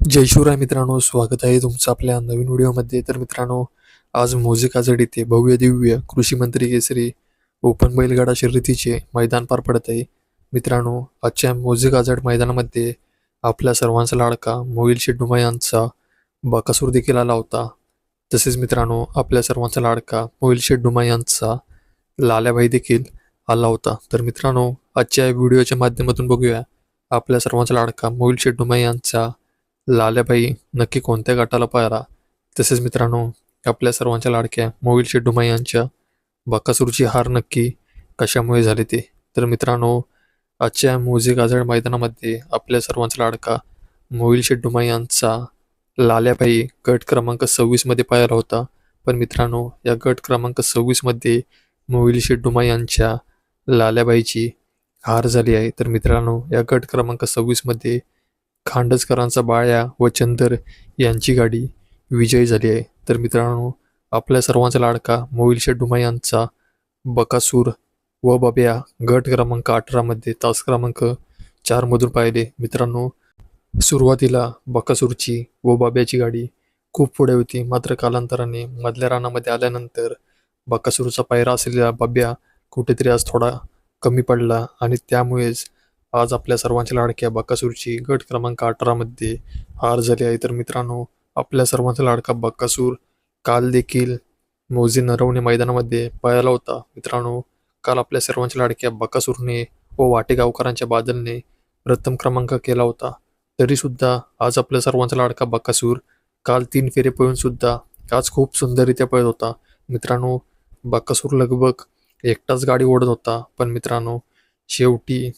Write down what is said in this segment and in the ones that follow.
जय शिवराय मित्रांनो स्वागत आहे तुमचं आपल्या नवीन व्हिडिओमध्ये. तर मित्रांनो आज मोजे काजड येथे भव्य दिव्य कृषी मंत्री केसरी ओपन बैलगाडा शर्यतीचे मैदान पार पडत आहे. मित्रांनो आजच्या मोजे काजड मैदानामध्ये आपल्या सर्वांचा लाडका मोहिल शेड्डुमा यांचा बकासूर देखील आला होता. तसेच मित्रांनो आपल्या सर्वांचा लाडका मोहिल शेड्डुमा यांचा लाल्याबाई देखील आला होता. तर मित्रांनो आजच्या व्हिडिओच्या माध्यमातून बघूया आपल्या सर्वांचा लाडका मोहिल शेड्डुमा यांचा लाल्याबाई नक्की कोणत्या गटाला पाहिला तसेच मित्रांनो आपल्या सर्वांच्या लाडक्या मोहिल शेड्डुमा यांच्या बकासूरची हार नक्की कशामुळे झाली ते? तर मित्रांनो आजच्या मोजे गाजळ मैदानामध्ये आपल्या सर्वांचा लाडका मोहिल शेड्डुमा यांचा लाल्याबाई गट क्रमांक सव्वीसमध्ये पाहिला होता. पण मित्रांनो या गट क्रमांक सव्वीसमध्ये मोहिल शेड्डुमा यांच्या लाल्याबाईची हार झाली आहे. तर मित्रांनो या गट क्रमांक सव्वीसमध्ये खांडसकरांचा बाळ्या व चंदर यांची गाडी विजयी झाली आहे. तर मित्रांनो आपल्या सर्वांचा लाडका मोहिल शेडुमा यांचा बकासूर व बब्या गट क्रमांक अठरामध्ये तास क्रमांक चारमधून पाहिले. मित्रांनो सुरुवातीला बकासूरची व बाब्याची गाडी खूप पुढे होती. मात्र कालांतराने मधल्या रानामध्ये आल्यानंतर बकासूरचा पायरा असलेला बाब्या कुठेतरी आज थोडा कमी पडला आणि त्यामुळेच आज आपल्या सर्वांच्या लाडक्या बकासूरची गट क्रमांक अठरामध्ये हार झाली आहे. तर मित्रांनो आपल्या सर्वांचा लाडका बकासूर काल देखील मोजी नरवणे मैदानामध्ये पळाला होता. मित्रांनो काल आपल्या सर्वांच्या लाडक्या बकासूरने व वाटेगावकरांच्या बादलने प्रथम क्रमांक केला होता. तरीसुद्धा आज आपल्या सर्वांचा लाडका बकासूर काल तीन फेरे पळून सुद्धा आज खूप सुंदररित्या पळत होता. मित्रांनो बकासूर लगभग एकटाच गाडी ओढत होता. पण मित्रांनो शेवटी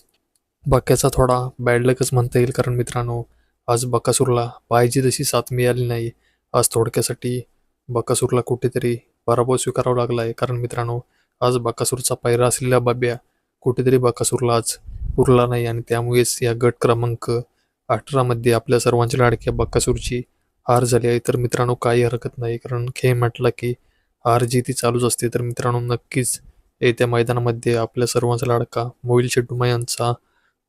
बक्याचा थोडा बॅड लकच म्हणता येईल कारण मित्रांनो आज बकासूरला पाहिजे तशी साथ मिळाली नाही. आज थोडक्यासाठी बकासूरला कुठेतरी पराभव स्वीकारावा लागला आहे कारण मित्रांनो आज बकासूरचा पायरा असलेला बाब्या कुठेतरी बकासूरला आज पुरला नाही आणि त्यामुळेच या गट क्रमांक अठरामध्ये आपल्या सर्वांच्या लाडक्या बकासूरची हार झाली आहे. तर मित्रांनो काही हरकत नाही कारण खेळ म्हटला की हार जी ती चालूच असते. तर मित्रांनो नक्कीच येत्या मैदानामध्ये आपल्या सर्वांचा लाडका मोहिल शेड्डुमा यांचा